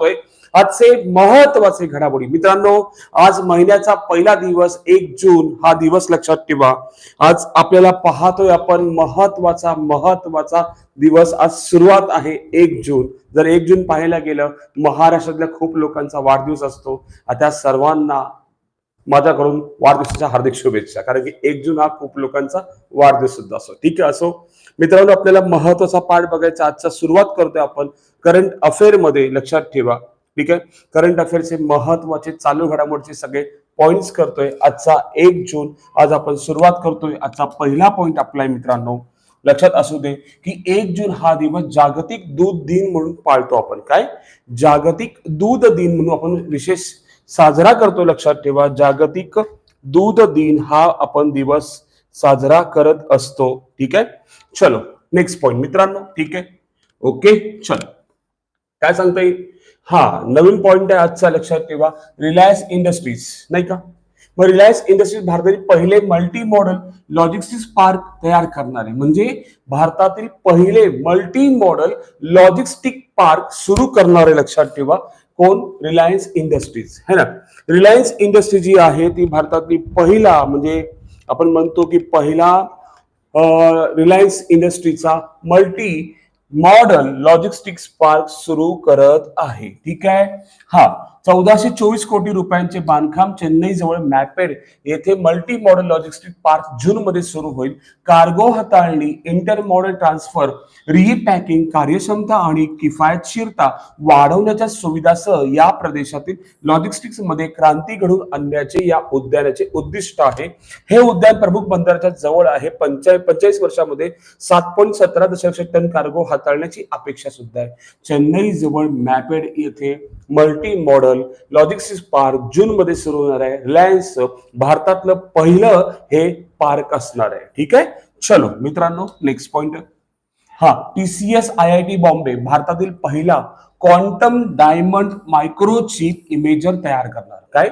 पाहतोय आजचे महत्त्वाचे घडामोडी. मित्रांनो आज महिन्याचा पहिला दिवस एक जून हा दिवस लक्षात ठेवा. आज आपल्याला पाहतोय आपण महत्त्वाचा महत्त्वाचा दिवस आज सुरुवात आहे एक जून. जर एक जून पाहायला गेलं महाराष्ट्रातल्या खूप लोकांचा वाढदिवस असतो. त्या सर्वांना माझ्याकडून वाढदिवसाच्या हार्दिक शुभेच्छा. कारण की एक जून हा खूप लोकांचा वाढदिवस सुद्धा असो ठीक आहे असो. मित्रांनो आपल्याला महत्त्वाचा पाठ बघायचा आजचा सुरुवात करतोय आपण. करंट अफेअरमध्ये लक्षात ठेवा. ठीक आहे? करंट अफेअरचे महत्त्वाचे चालू घडामोडीचे सगळे पॉइंट्स करतोय. आजचा एक जून. आज आपण सुरुवात करतोय. आजचा पहिला पॉइंट आपला आहे मित्रांनो. लक्षात असू दे की एक जून हा दिवस जागतिक दूध दिन म्हणून पाळतो आपण. काय? जागतिक दूध दिन म्हणून आपण विशेष साजरा करतो लक्षात ठेवा. जागतिक दूध दिन हा आपण दिवस साजरा करत असतो. ठीक आहे? चलो नेक्स्ट पॉइंट मित्रांनो. ठीक आहे? ओके चलो. काय सांगता येईल? हा नवीन पॉइंट आहे आजचा लक्षात ठेवा. रिलायन्स इंडस्ट्रीज नाही का? मग रिलायन्स इंडस्ट्रीज भारतातील पहिले मल्टी मॉडल लॉजिस्टिक्स पार्क तयार करणारे म्हणजे भारतातील पहिले मल्टी मॉडल लॉजिस्टिक पार्क सुरू करणारे लक्षात ठेवा. कोण? रिलायन्स इंडस्ट्रीज है ना? रिलायन्स इंडस्ट्री जी आहे ती भारतातली पहिला म्हणजे आपण म्हणतो की पहिला रिलायन्स इंडस्ट्रीचा मल्टी मॉडर्न लॉजिस्टिक्स पार्क सुरू करत आहे. ठीक आहे? हा. चौदाशे चोवीस कोटी रुपयांचे बांधकाम चेन्नई जवळ मॅपेड येथे मल्टी मॉडेल लॉजिस्टिक पार्क जून मध्ये सुरू होईल. कार्गो हाताळणी इंटर मॉडेल ट्रान्सफर रिपॅकिंग कार्यक्षमता आणि किफायतशीरता वाढवण्याच्या सुविधासह या प्रदेशातील लॉजिस्टिक्समध्ये क्रांती घडून आणण्याचे या उद्यानाचे उद्दिष्ट आहे. हे उद्यान प्रमुख बंदराच्या जवळ आहे. पंचा पंचेचाळीस वर्षामध्ये सात पॉईंट सतरा दशलक्ष टन कार्गो हाताळण्याची अपेक्षा सुद्धा आहे. चेन्नई जवळ मॅपेड येथे मल्टी मॉडेल लॉजिस्टिक्स पार्क जून मध्ये सुरू होणार आहे. रिलायन्स भारतातलं पहिलं हे पार्क असणार आहे. ठीक आहे? चलो मित्रांनो नेक्स्ट पॉइंट हा TCS I I T Bombay भारतातील पहिला क्वांटम डायमंड मायक्रोचिप इमेजर तयार करणार. काय?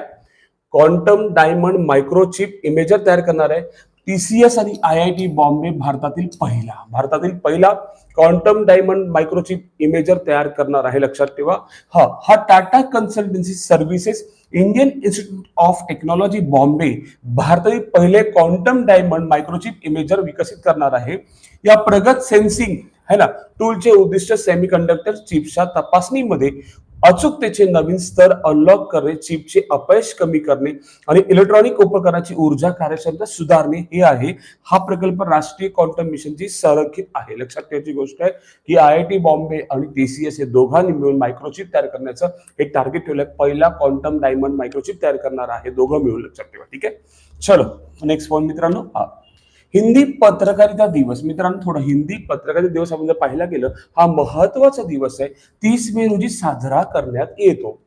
क्वांटम डायमंड मायक्रोचिप इमेजर तयार करणार आहे. टीसीएस आणि आय आय टी बॉम्बे भारतातील पहिला भारतातील पहिला क्वांटम डायमंड मायक्रोचिप इमेजर तयार करणार आहे लक्षात ठेवा. हा हा Tata consultancy services Indian institute of technology Bombay भारतातील पहिले क्वांटम डायमंड मायक्रोचिप इमेजर विकसित करणार आहे. या प्रगत सेन्सिंग है ना? टूलचे उद्दिष्ट सेमीकंडक्टर चिप्सच्या तपासणीमध्ये अचूकतेचे नवीन स्तर अनलॉक करणे चिपचे अपयश कमी करणे आणि इलेक्ट्रॉनिक उपकरणाची ऊर्जा कार्यक्षमता सुधारणे हे आहे. हा प्रकल्प राष्ट्रीय क्वांटम मिशनची संरक्षित आहे. लक्षात ठेवायची गोष्ट आहे की आय आय टी बॉम्बे आणि टीसीएस हे दोघांनी मिळून मायक्रोचिप तयार करण्याचं एक टार्गेट ठेवलंय. पहिला क्वांटम डायमंड मायक्रोचिप तयार करणार आहे. दोघं मिळून लक्षात ठेवा. ठीक आहे? चलो नेक्स्ट पॉईंट मित्रांनो. हा. हिंदी पत्रकारिता दिवस. मित्रांनो थोडं हिंदी पत्रकारिता दिवस आपण जर पाहिला गेलं हा महत्त्वाचा दिवस आहे. तीस मे रोजी साजरा करण्यात येतो.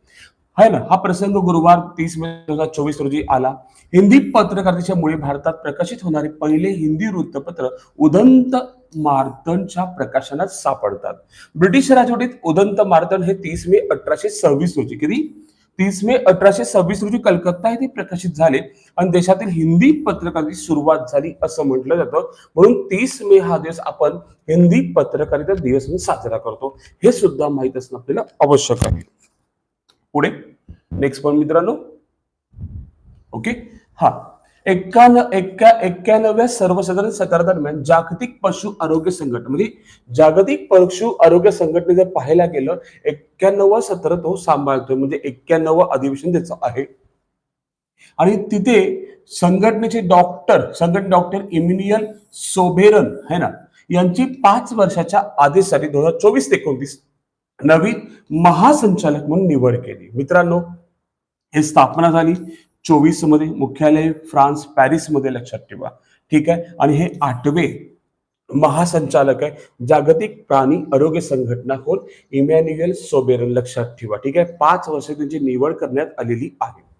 है ना? हा प्रसंग गुरुवार तीस मे दोन हजार चोवीस रोजी आला. हिंदी पत्रकारितेच्या मुळे भारतात प्रकाशित होणारे पहिले हिंदी वृत्तपत्र उदंत मार्तनच्या प्रकाशनात सापडतात. ब्रिटिश राजवटीत उदंत मार्तन हे तीस मे अठराशे सव्वीस रोजी. किती? तीस मे अठराशे सव्वीस रोजी कलकत्ता येथे प्रकाशित झाले आणि देशातील हिंदी पत्रकारितेची सुरुवात झाली असं म्हटलं जातं. म्हणून तीस मे हा दिवस आपण हिंदी पत्रकारिता दिवस म्हणून साजरा करतो. हे सुद्धा माहीत असणं आपल्याला आवश्यक आहे. पुढे? नेक्स्ट पॉईंट मित्रांनो. ओके हा. एक्कान एक्का एक्क्याण्णव्या सर्वसाधारण सत्रा दरम्यान जागतिक पशु आरोग्य संघटना म्हणजे जागतिक पशु आरोग्य संघटने जर पाहायला गेलं एक्क्याण्णव सत्र तो सांभाळतोय म्हणजे एक्क्याण्णव अधिवेशन त्याचं आहे. आणि तिथे संघटनेचे डॉक्टर संघटने डॉक्टर इम्युनियल सोबेरन है ना यांची पाच वर्षाच्या आधीसाठी दोन हजार चोवीस ते एकोणतीस नवीन महासंचालक म्हणून निवड केली. मित्रांनो हे स्थापना झाली. चोवीसमध्ये मुख्यालय फ्रान्स पॅरिसमध्ये लक्षात ठेवा. ठीक आहे? आणि हे आठवे महासंचालक आहे जागतिक प्राणी आरोग्य संघटना कोण इमॅन्युएल सोबेरन लक्षात ठेवा. ठीक आहे? पाच वर्ष त्यांची निवड करण्यात आलेली आहे.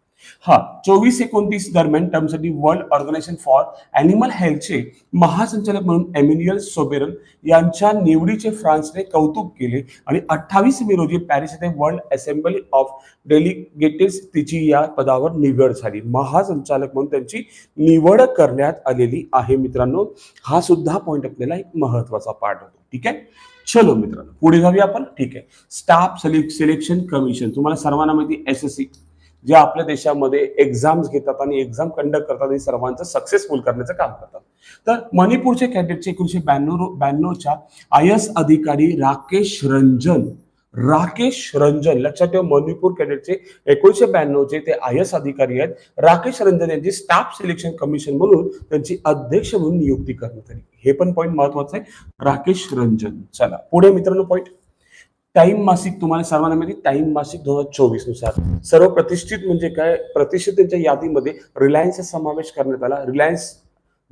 हा चोवीस एकोणतीस दरम्यान टर्मसाठी वर्ल्ड ऑर्गनायझेशन फॉर अॅनिमल हेल्थचे महासंचालक म्हणून एम्युनियल सोबेरन यांच्या निवडीचे फ्रान्सने कौतुक केले आणि अठ्ठावीस मे रोजी पॅरिस येथे वर्ल्ड असेंब्ली ऑफ डेलिगेटेड्स तिची या पदावर निवड झाली. महासंचालक म्हणून त्यांची निवड करण्यात आलेली आहे मित्रांनो. हा सुद्धा पॉईंट आपल्याला एक महत्त्वाचा पार्ट होतो. ठीक आहे? चलो मित्रांनो पुढे जाऊया आपण. ठीक आहे. स्टाफ सिलेक्शन कमिशन तुम्हाला सर्वांना माहिती एस एस सी जे आपल्या देशामध्ये एक्झाम्स घेतात आणि एक्झाम कंडक्ट करतात आणि सर्वांचं सक्सेसफुल करण्याचं काम करतात. तर मणिपूरचे कॅडेटचे एकोणीशे ब्याण्णव ब्याण्णवच्या आय एस अधिकारी राकेश रंजन राकेश रंजन लक्षात ठेवा मणिपूर कॅडेटचे एकोणीशे ब्याण्णवचे ते आय एस अधिकारी आहेत. राकेश रंजन यांची स्टाफ सिलेक्शन कमिशन म्हणून त्यांची अध्यक्ष म्हणून नियुक्ती करण्यात आली. हे पण पॉईंट महत्वाचं आहे. राकेश रंजन चला. पुढे मित्रांनो पॉईंट टाइम मासिक तुम्हाला सर्वांना माहिती टाइम मासिक दोन हजार चोवीसनुसार. सर्व प्रतिष्ठित म्हणजे काय? प्रतिष्ठित त्यांच्या यादीमध्ये रिलायन्सचा समावेश करण्यात आला. रिलायन्स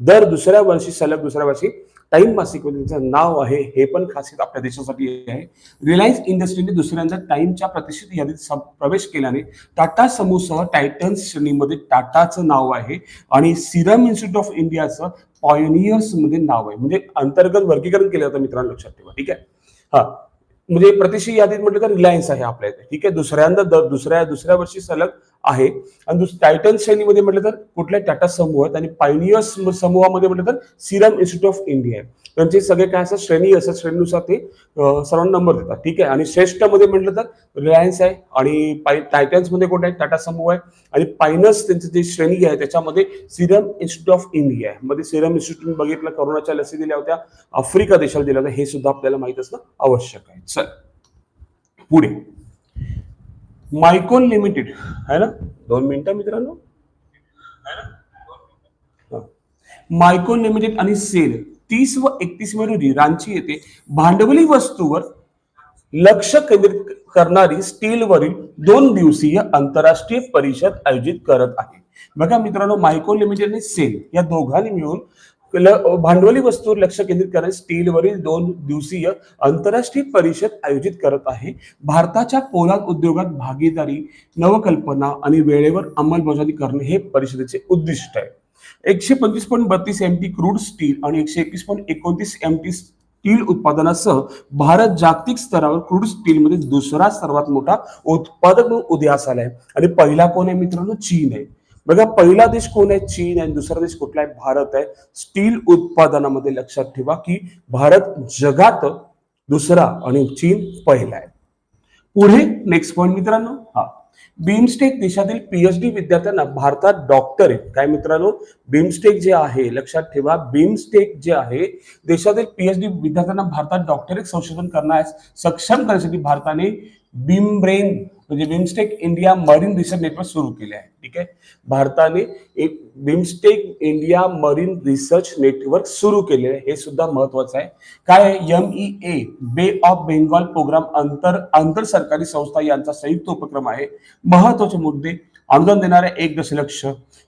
दर दुसऱ्या वर्षी सलग दुसऱ्या वर्षी टाइम मासिकमध्ये त्यांचं नाव आहे हे पण खासियत आपल्या देशासाठी आहे. रिलायन्स इंडस्ट्रीने दुसऱ्यांदा टाइमच्या प्रतिष्ठित यादीत प्रवेश केल्याने टाटा समूहसह टायटन्स श्रेणीमध्ये टाटाचं नाव आहे आणि सिरम इन्स्टिट्यूट ऑफ इंडियाचं पॉयनियर्समध्ये नाव आहे. म्हणजे अंतर्गत वर्गीकरण केलं जातं मित्रांनो लक्षात ठेवा. ठीक आहे? हा. म्हणजे प्रतिशी यादीत म्हटलं तर रिलायन्स आहे आपल्या इथे. ठीक आहे दुसऱ्यांदा दुसऱ्या दुसऱ्या वर्षी सलग आहे. आणि दुसरं टायटन श्रेणीमध्ये म्हटलं तर कुठल्या टाटा समूह आहेत? आणि पायनियर्स समूहामध्ये म्हटलं तर सिरम इन्स्टिट्यूट ऑफ इंडिया आहे. त्यांचे सगळे काय असतात? श्रेणी असतात. श्रेणीनुसार ते सर्वांना नंबर देतात. ठीक आहे? आणि श्रेष्ठमध्ये म्हटलं तर रिलायन्स आहे. आणि पाय टायटन्समध्ये आहे? टाटा समूह आहे. आणि पायनस त्यांचं जे श्रेणी आहे त्याच्यामध्ये सिरम इन्स्टिट्यूट ऑफ इंडिया आहे. मध्ये सिरम इन्स्टिट्यूट बघितलं करोनाच्या लसी दिल्या होत्या. आफ्रिका देशाला दिल्या होत्या. हे सुद्धा आपल्याला माहीत असणं आवश्यक आहे. चल. पुढे. मायकोन लिमिटेड आहे ना? दोन मिनिटं मित्रांनो. हा. मायकोन लिमिटेड आणि सेल तीस व एकतीस मे रोजी रांची येथे भांडवली वस्तूवर लक्ष केंद्रित करणारी स्टीलवरील दोन दिवसीय आंतरराष्ट्रीय परिषद आयोजित करत आहे. बघा मित्रांनो मायकोन लिमिटेड आणि सेल या दोघांनी मिळून भांडवली वस्तूवर लक्ष केंद्रित करणारी स्टीलवरील दोन दिवसीय आंतरराष्ट्रीय परिषद आयोजित करत आहे. भारताच्या पोलाद उद्योगात भागीदारी नवकल्पना आणि वेळेवर अंमलबजावणी करणे हे परिषदेचे उद्दिष्ट आहे. एकशे पंचवीस पॉईंट बत्तीस एम टी क्रूड स्टील आणि एकशे एकवीस पॉईंट एकोणतीस एम टी स्टील उत्पादनासह भारत जागतिक स्तरावर क्रूड स्टीलमध्ये दुसरा सर्वात मोठा उत्पादक म्हणून उदयास आलाय आणि पहिला कोण आहे मित्रांनो? चीन आहे. बघा पहिला देश कोण आहे? चीन आहे. आणि दुसरा देश कुठला आहे? भारत आहे. स्टील उत्पादनामध्ये लक्षात ठेवा की भारत जगात दुसरा आणि चीन पहिला आहे. पुढे नेक्स्ट पॉईंट मित्रांनो. हा. बिमस्टेक देशातील पीएचडी विद्यार्थ्यांना भारतात डॉक्टरेट काय मित्रांनो? बिमस्टेक जे आहे लक्षात ठेवा बिमस्टेक जे आहे देशातील पीएचडी विद्यार्थ्यांना भारतात डॉक्टरेट संशोधन करण्यास सक्षम करण्यासाठी भारताने बिमब्रेन म्हणजे BIMSTEC India marine research network सुरू केले आहे. ठीक आहे? भारताने एक BIMSTEC India marine research network सुरू केले आहे. हे सुद्धा महत्वाचं आहे. काय एम ई ए बे ऑफ बेंगॉल प्रोग्राम अंतर आंतर सरकारी संस्था यांचा संयुक्त उपक्रम आहे. महत्त्वाचे मुद्दे अनुदान देणारे एक दशलक्ष.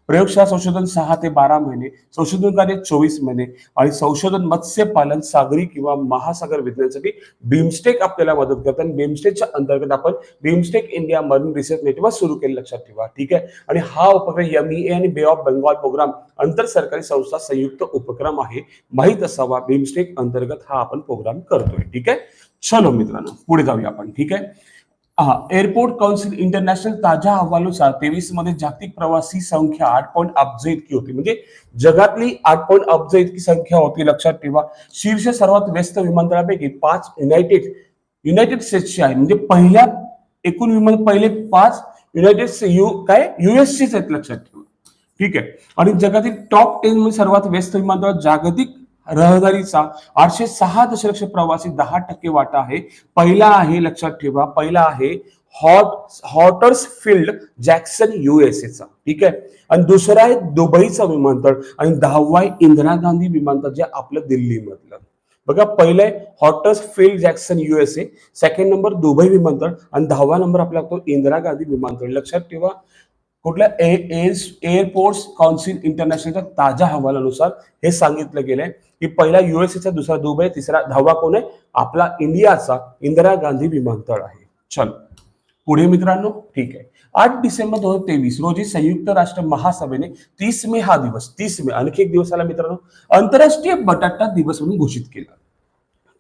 प्रयोगशाळा संशोधन सहा ते बारा महिने संशोधन कार्य चोवीस महिने आणि संशोधन मत्स्य पालन सागरी किंवा महासागर विज्ञानासाठी बिमस्टेक आपल्याला मदत करतात आणि बिमस्टेकच्या अंतर्गत आपण BIMSTEC India marine research network सुरू केलं लक्षात ठेवा. ठीक आहे? आणि हा उपक्रम एम ई ए आणि बे ऑफ बेंगॉल प्रोग्राम अंतर सरकारी संस्था संयुक्त उपक्रम आहे. माहीत असावा बिमस्टेक अंतर्गत हा आपण प्रोग्राम करतोय. ठीक आहे? चलो मित्रांनो पुढे जाऊया आपण. ठीक आहे? एअरपोर्ट काउन्सिल इंटरनॅशनल ताज्या अहवालानुसार तेवीसमध्ये जागतिक प्रवासी संख्या आठ पॉईंट अब्ज इतकी होती. म्हणजे जगातली आठ पॉईंट अब्ज इतकी संख्या होती लक्षात ठेवा. शीर्ष सर्वात व्यस्त विमानतळापैकी पाच युनायटेड युनायटेड स्टेट्सची आहे. म्हणजे पहिल्या एकूण विमान पहिले पाच युनायटेड यु काय? युएसचेच आहेत लक्षात ठेवा. ठीक आहे. आणि जगातील टॉप टेन मध्ये सर्वात व्यस्त विमानतळ जागतिक रहदारीचा आठशे सहा दशलक्ष प्रवासी दहा टक्के वाटा आहे. पहिला आहे लक्षात ठेवा पहिला आहे हॉट हॉटर्स फील्ड जॅक्सन युएसएचा ठीक आहे? आणि दुसरा आहे दुबईचा विमानतळ आणि दहावा आहे इंदिरा गांधी विमानतळ जे आपलं दिल्लीमधलं. बघा पहिलं आहे Hartsfield Jackson USA second number Dubai विमानतळ आणि दहावा नंबर आपला लागतो इंदिरा गांधी विमानतळ. लक्षात ठेवा कुठल्या एअरपोर्ट्स काउन्सिल इंटरनॅशनलच्या ताज्या अहवालानुसार हे सांगितलं गेलंय. की पहिला युएसएचा दुसरा दुबई तिसरा दहावा कोण आहे? आपला इंडियाचा इंदिरा गांधी विमानतळ आहे. चल. पुढे मित्रांनो ठीक आहे. आठ डिसेंबर दोन हजार तेवीस रोजी संयुक्त राष्ट्र महासभेने तीस मे हा दिवस तीस मे आणखी एक दिवस आला मित्रांनो आंतरराष्ट्रीय बटाटा दिवस म्हणून घोषित केला.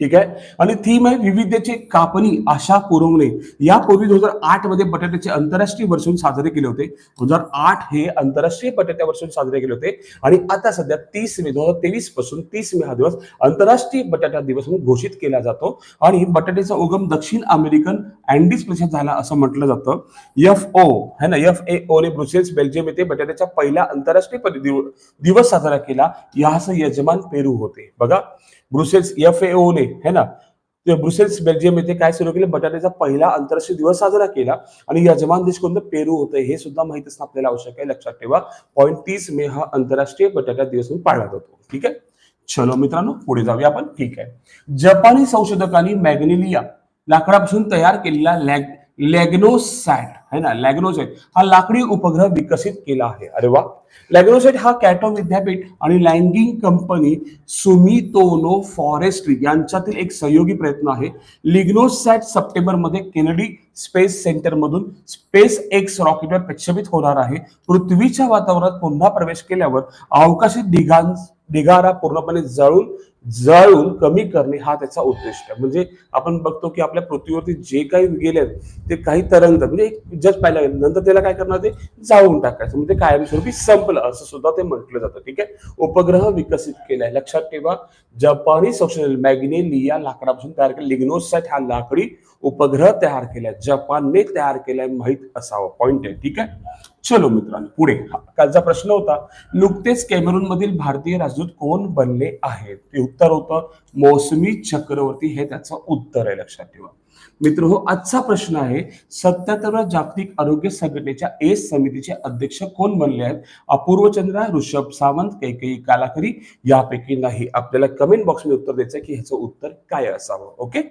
ठीक आहे? आणि थीम आहे म्हणजे विविधतेची कापणी आशा पुरवणे यापूर्वी दोन हजार आठमध्ये बटाट्याचे आंतरराष्ट्रीय वर्ष साजरे केले होते. दोन हजार आठ हे आंतरराष्ट्रीय बटाट्या वर्षून साजरे केले होते. आणि आता सध्या तीस मे दोन हजार तेवीसपासून तीस मे हा दिवस आंतरराष्ट्रीय बटाटा दिवस म्हणून घोषित केला जातो. आणि बटाट्याचा उगम दक्षिण अमेरिकन अँडीज प्रदेशात झाला असं म्हटलं जातं. एफ ओ है ना? एफ ए ओ ने ब्रुसेल्स बेल्जियम येथे बटाट्याच्या पहिला आंतरराष्ट्रीय दिवस साजरा केला. यास यजमान पेरू होते. बघा. ब्रुसेल्स एफ ए ओ ने है ना? ते ब्रुसेल्स बेल्जियम येथे काय सुरू केलं? बटाट्याचा पहिला आंतरराष्ट्रीय दिवस साजरा केला. आणि यजमान देश कोणतं पेरू होतं. हे सुद्धा माहीत असणं आपल्याला आवश्यक आहे. लक्षात ठेवा. पॉईंट तीस मे हा आंतरराष्ट्रीय बटाटा दिवस म्हणून पाळला जातो. ठीक आहे? चलो मित्रांनो पुढे जाऊया आपण. ठीक आहे. जपानी संशोधकांनी मॅग्नेलिया लाकडापासून तयार केलेला लॅग लॅग्नोसॅट है ना? लॅग्नोसॅट हा लाकडी उपग्रह विकसित केला आहे. अरे वा. लॅग्नोसॅट हा कॅटो विद्यापीठ आणि लँगिंग कंपनी सुमितोनो फॉरेस्ट्री यांच्यातील एक सहयोगी प्रयत्न आहे. लिग्नोसॅट सप्टेंबरमध्ये केनडी स्पेस सेंटर मधून स्पेस एक्स रॉकेटवर प्रक्षेपित होणार आहे. पृथ्वीच्या वातावरणात पुन्हा प्रवेश केल्यावर अवकाशी ढिगां ढिगारा पूर्णपणे जळून जळून कमी करणे हा त्याचा उद्देश आहे. म्हणजे आपण बघतो की आपल्या पृथ्वीवरती जे काही गेले ते काही तरंगतात. म्हणजे जस्ट पाहिलं गेलं. नंतर त्याला काय करणार ते? जाळून टाकायचं. म्हणजे कायमस्वरूपी संपलं असं सुद्धा ते म्हटलं जातं. ठीक आहे? उपग्रह विकसित केलाय. लक्षात ठेवा जपानी संशोधन मॅग्नेलिया लाकडापासून तयार केलं. लिग्नोसॅट हा लाकडी उपग्रह तयार केलाय. जपानने तयार केलाय माहीत असावं. पॉइंट आहे. ठीक आहे? चलो मित्रांनो पुढे. कालचा प्रश्न होता नुकतेच कॅमेरून मधील भारतीय राजदूत कोण बनले आहेत? ते उत्तर होतं मौसमी चक्रवर्ती हे त्याचं उत्तर आहे लक्षात ठेवा. मित्र हो आजचा प्रश्न आहे सत्याहत्तरव्या जागतिक आरोग्य संघटनेच्या एस समितीचे अध्यक्ष कोण बनले आहेत? अपूर्वचंद्र ऋषभ सावंत कैकेयी कालाकरी यापैकी नाही. आपल्याला कमेंट बॉक्समध्ये उत्तर द्यायचं की ह्याचं उत्तर काय असावं ओके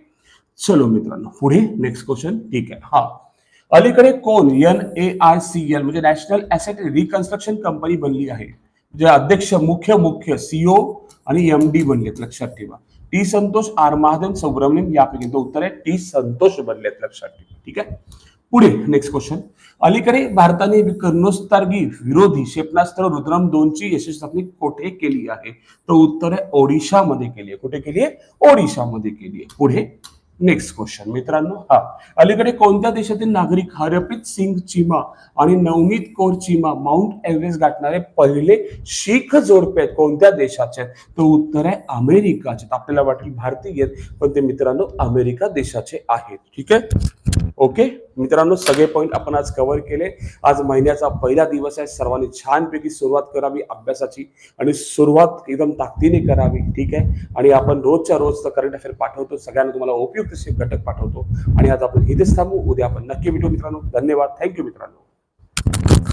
चलो मित्रांनो पुढे नेक्स्ट क्वेश्चन ठीक आहे. हा अलीकडे कोण N A I C L म्हणजे नॅशनल ऍसेट रिकन्स्ट्रक्शन कंपनी बनली आहे. जे अध्यक्ष मुख्य मुख्य सीओ आणि एम डी बनलेत लक्षात ठेवा. टी संतोष आर महादेव सुब्रमण्यम यापैकी उत्तर आहे टी संतोष बनलेत लक्षात ठेवा. ठीक आहे? पुढे नेक्स्ट क्वेश्चन अलीकडे भारताने किरणोत्सर्गी विरोधी क्षेपणास्त्र रुद्रम दोनची यशस्वी चाचणी कोठे केली आहे? तो उत्तर आहे ओडिशामध्ये केली आहे. कुठे केली आहे? ओडिशामध्ये केली आहे. पुढे नेक्स्ट क्वेश्चन मित्रांनो. हा. अलीकडे कोणत्या देशातील नागरिक हरप्रीत सिंग चिमा आणि नवनीत कौर चिमा माउंट एव्हरेस्ट गाठणारे पहिले शीख जोडपे आहेत कोणत्या देशाचे आहेत? तो उत्तर आहे अमेरिकाचे. आपल्याला वाटेल भारतीय आहेत पण ते मित्रांनो अमेरिका देशाचे आहेत. ठीक आहे? ओके मित्रांनो सगळे पॉईंट आपण आज कव्हर केले. आज महिन्याचा पहिला दिवस आहे. सर्वांनी छानपैकी सुरुवात करावी अभ्यासाची आणि सुरुवात एकदम ताकदीने करावी. ठीक आहे? आणि आपण रोजच्या रोज करंट अफेअर पाठवतो. सगळ्यांना तुम्हाला उपयुक्त असे घटक पाठवतो. आणि आज आपण इथेच थांबू. उद्या आपण नक्की भेटू मित्रांनो. धन्यवाद. थँक्यू मित्रांनो.